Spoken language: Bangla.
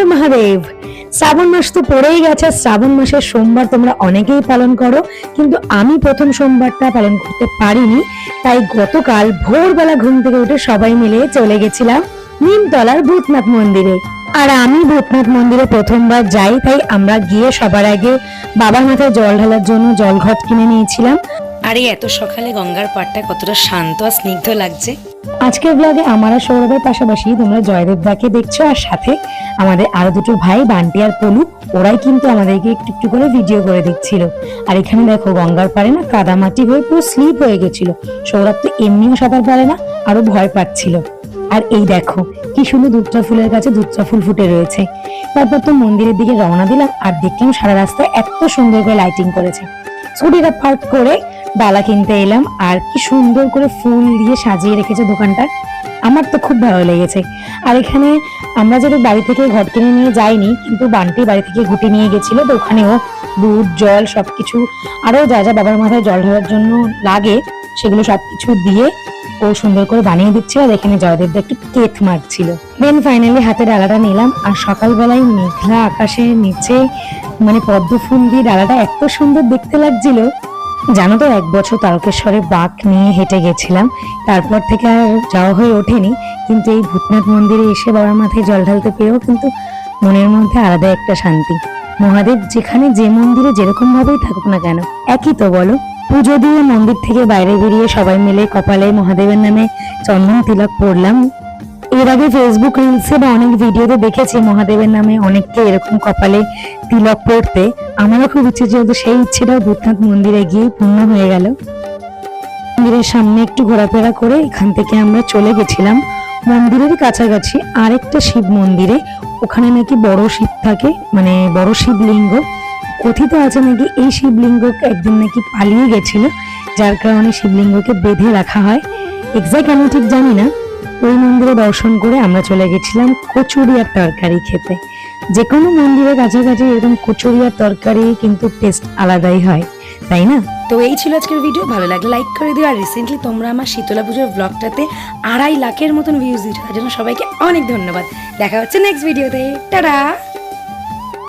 হর মহাদেব। শ্রাবণ মাস তো পড়েই গেছে, শ্রাবণ মাসের সোমবার তোমরা অনেকেই পালন করো, কিন্তু আমি প্রথম সোমবারটা পালন করতে পারিনি, তাই গতকাল ভোরবেলা ঘুম থেকে উঠে সবাই মিলে চলে গেছিলাম নিমতলার ভূতনাথ মন্দিরে। আর আমি ভূতনাথ মন্দিরে প্রথমবার যাই, তাই আমরা গিয়ে সবার আগে বাবার মাথায় জল ঢালার জন্য জল ঘট কিনে নিয়েছিলাম। আর, এত সকালে গঙ্গার পাড়টা কতটা শান্ত আর স্নিগ্ধ লাগছে। আজকের ব্লগে আমার আর সৌরভের পাশাপাশি তোমরা জয়দেব দাকে দেখছ আর সাথে আমাদের আরও দুটো ভাই, বান্টি আর পলু। ওরাই কিন্তু আমাদেরকে একটু একটু করে ভিডিও করে দিচ্ছিল আর এখানে দেখো, গঙ্গার পারে না কাদামাটি হয়ে পুরো স্লিপ হয়ে গেছিল। সৌরভ তো এমনিও সাঁতার পারে না, আরও ভয় পাচ্ছিল। আর এই দেখো, কি সুন্দর দুধটা ফুলের কাছে দুধটা ফুল ফুটে রয়েছে। তারপর তো মন্দিরের দিকে রওনা দিলাম, আর দেখলাম সারা রাস্তায় এত সুন্দর করে লাইটিং করেছে। স্কুটিটা পার্ক করে ডালা কিনতে এলাম। আর কি সুন্দর করে ফুল দিয়ে সাজিয়ে রেখেছে দোকানটা। আমার তো খুব ভালো লেগেছে। আর এখানে আমরা যদি বাড়ি থেকে ঘট কিনে নিয়ে যাইনি, কিন্তু বান্টি বাড়ি থেকে ঘুটে নিয়ে গেছিল, তো ওখানেও দুধ, জল সবকিছু, আরও যা যা বাবার মাথায় জল ঢালার জন্য লাগে, সেগুলো সবকিছু দিয়ে ও সুন্দর করে বানিয়ে দিচ্ছিল। আর এখানে জয়দেবদা একটু কেক মারছিল দেন ফাইনালি হাতে ডালাটা নিলাম। আর সকালবেলায় মেঘলা আকাশের নিচে মানে পদ্ম ফুল দিয়ে ডালাটা এত সুন্দর দেখতে লাগছিল। জানো তো, এক বছর তারকেশ্বরে বাঘ নিয়ে হেঁটে গেছিলাম। তারপর থেকে আর যাওয়া হয়ে ওঠেনি। কিন্তু এই ভূতনাথ মন্দিরে এসে বাবার মাথায় জল ঢালতে পেরেও কিন্তু মনের মধ্যে আলাদা একটা শান্তি। মহাদেব যেখানে যে মন্দিরে যেরকম ভাবেই থাকুক না কেন, একই তো বলো। পুজো দিয়ে মন্দির থেকে বাইরে বেরিয়ে সবাই মিলে কপালে মহাদেবের নামে চন্দন তিলক পড়লাম এর আগে ফেসবুক রিলসে বা অনেক ভিডিওতে দেখেছি মহাদেবের নামে অনেককে এরকম কপালে তিলক পড়তে। আমারও খুব ইচ্ছে ছিল তো সেই ইচ্ছেটাও ভূতনাথ মন্দিরে গিয়ে পূর্ণ হয়ে গেল। মন্দিরের সামনে একটু ঘোরাফেরা করে এখান থেকে আমরা চলে গেছিলাম মন্দিরের কাছাকাছি আরেকটা শিব মন্দিরে। ওখানে নাকি বড় শিব থাকে মানে বড় শিবলিঙ্গ। কথিত আছে নাকি এই শিবলিঙ্গ একদিন নাকি পালিয়ে গেছিল, যার কারণে শিবলিঙ্গকে বেঁধে রাখা হয়। এক্সাক্ট আমি ঠিক জানি না। ওই মন্দিরে দর্শন করে আমরা চলে গেছিলাম কচুরিয়ার তরকারি খেতে। যে কোনো মন্দিরের কাছাকাছি এরকম কচুরি আর তরকারি কিন্তু টেস্ট আলাদাই হয়, তাই না? তো এই ছিল আজকের ভিডিও ভালো লাগে লাইক করে দিও। আর রিসেন্টলি তোমরা আমার শীতলা পুজোর ব্লগটাতে আড়াই লাখের মতন ভিউজ দিচ্ছ তার জন্য সবাইকে অনেক ধন্যবাদ। দেখা হচ্ছে নেক্সট ভিডিওতে টাটা!